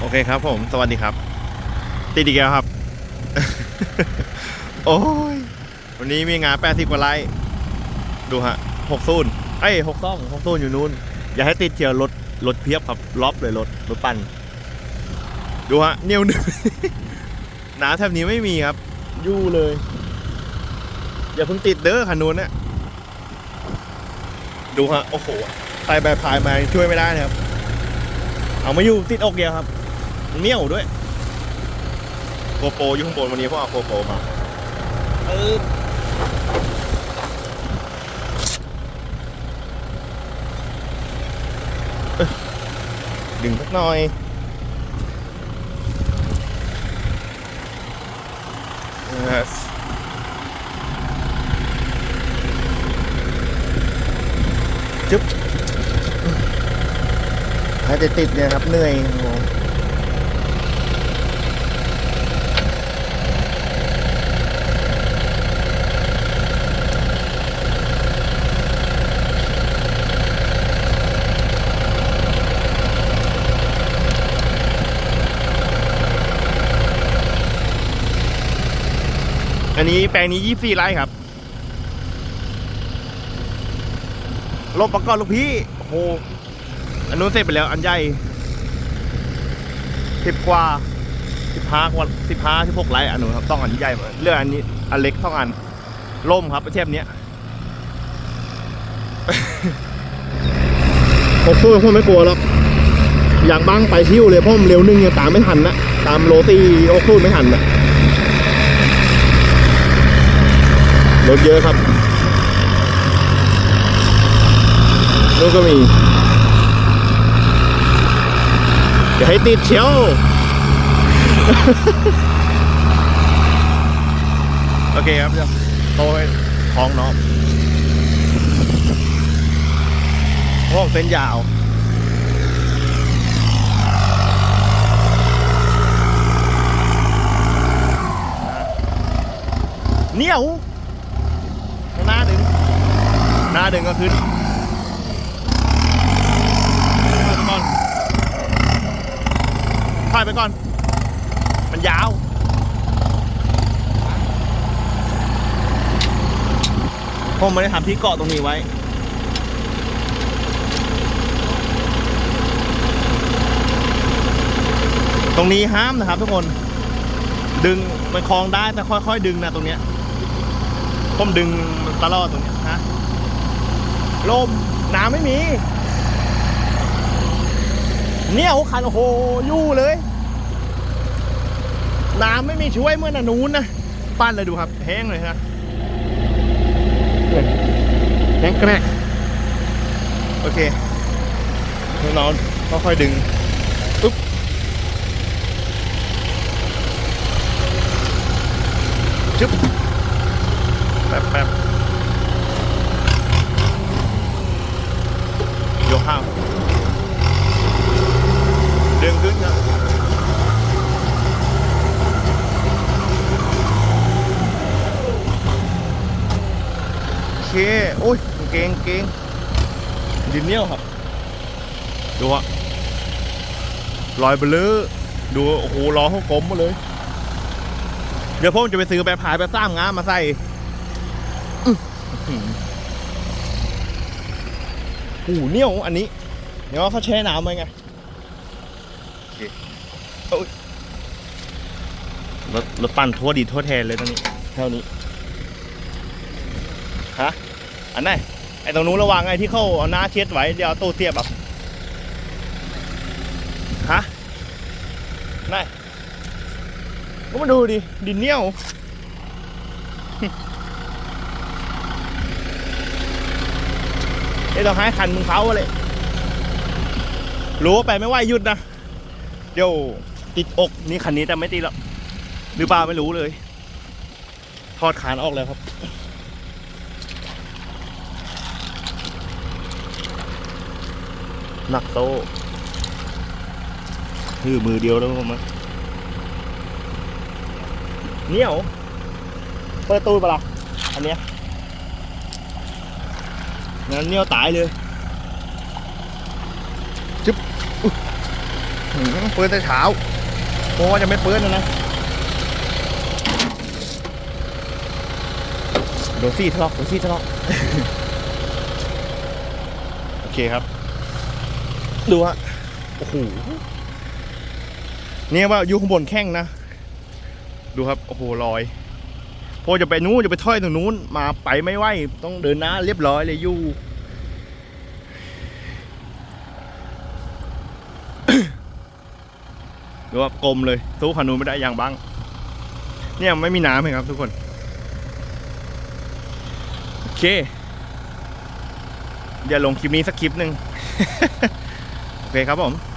โอเคครับผม สวัสดีครับ ติดอีกแล้วครับ โอ้ย วันนี้มีงาน80กว่าไลค์ดูฮะ6ซูนเอ้ย6ซ่อง6ซูนอยู่นู้น อย่าให้ติดเชียวรถรถเพียบครับล็อบเลยรถรถปั่น ดูฮะเนียวหนึ่งหนาแถบนี้ไม่มีครับ ยู่เลย อย่าเพิ่งติดเด้อคันนู้นเนะดูฮะ โอ้โหใส่แบบพายมาช่วยไม่ได้นะครับ เอามาอยู่ติดอกเดียวครับ เหนียวด้วยโกโปรอยู่ข้างบนวันนี้เพราะเอาโกโปรมาเออเอ้ยดึงสักหน่อย Yes จึ๊บถ้าจะติดเนี่ยครับเหนื่อย อันนี้แปลงนี้ยี่สี่ไร่ครับลบประกอบลูกพี่โอ้โหอันนู้นเสร็จไปแล้ว อันใหญ่สิบกว่าสิบห้ากว่าสิบห้าสิบหกไร่อันนู้นครับต้องอันใหญ่มาเรื่องอันนี้อันเล็กต้องอันล่มครับปเทศเนี้ยผมพูดผมไม่กลัวหรอกอย่างบ้างไปทิ้วเลยเพราะผมเร็วนึงยังตามไม่ทันนะตามโรตีโอ้คูไม่ทันนะ รถเยอะครับนู่นก็มีอย่าให้ติดเชียวโอเคครับเดี๋ยวโตให้ท้องน้องเพราะเส้นยาวเหนียว หน้าดึง หน้าดึงก็ขึ้นก่อนถ่ายไปก่อน มันยาวผมไม่ได้ทำที่เกาะตรงนี้ไว้ตรงนี้ห้ามนะครับทุกคน ดึงมันคลองได้แต่ค่อยๆ ดึงนะตรงเนี้ยผมดึง ตลอดตรงนี้ยฮะลมน้ำไม่มี เนี่ยหัวคันโอ้โหยู่เลย น้ำไม่มีช่วยเมื่อนานูนนะปั้นเลยดูครับแห้งเลยฮะแห้งแกรกโอเคเดี๋ยวเราค่อยๆดึงปุ๊บจึ๊บแป๊บแป๊บยกห้าม ดึงขึ้นครับโอ เคโอ้ยเก่งเก่งดินเหนียวครับ ดูอะรอยเบลอดูโอ้โหล้อเขากลมหมาเลย เดี๋ยวผมจะไปซื้อแบบผายแบบซ้ามงามมาใส่อื้อหือโอ้โหเหนียวอันนี้ เดี๋ยวเขาแช่น้ำไว้ไงรถรถปั่นทั่วดีทั่วแทนเลยตรงนี้เท่านี้ ฮะ อันไหน ไอ้ตรงนู้นระวังไอ้ที่เขาเอาหน้าเช็ดไว้ เดี๋ยวตู้เทียบแบบฮะไหนก็มาดูดิ ดินเหนียวไอ้ต้องให้คันมึงเขาเลย รู้ว่าไปไม่ไหวหยุดนะ เดี๋ยวติดอกนี่คันนี้แต่ไม่ติดหรอกหรือเปล่าไม่รู้เลย ทอดขานออกแล้วครับ นักโตคือมือเดียวแล้วผมอะเหนียว เปิดตู้ปะล่ะอันเนี้ยงั้นเหนียวตายเลยจึ๊บอุ๊ยเปื้อแต่เช้าเพราะว่าจะไม่เปื้อนแล้วนะโดนซี่ทะเลาะโดนซี่ทะเลาะโอเคครับ ดูฮะโอ้โหเนี่ยว่าอยู่ข้างบนแข้งนะ ดูครับ โอ้โหลอย พอจะไปนู้นจะไปถ้อยตรงนู้น มาไปไม่ไหว ต้องเดินหน้าเรียบร้อยเลยอยู่ดูว่ากลมเลยสู้ขนูนไม่ได้อย่างบ้าง เนี่ยไม่มีน้ำเลยครับทุกคน โอเค เดี๋ยวลงคลิปนี้สักคลิปหนึ่ง โอเคครับผม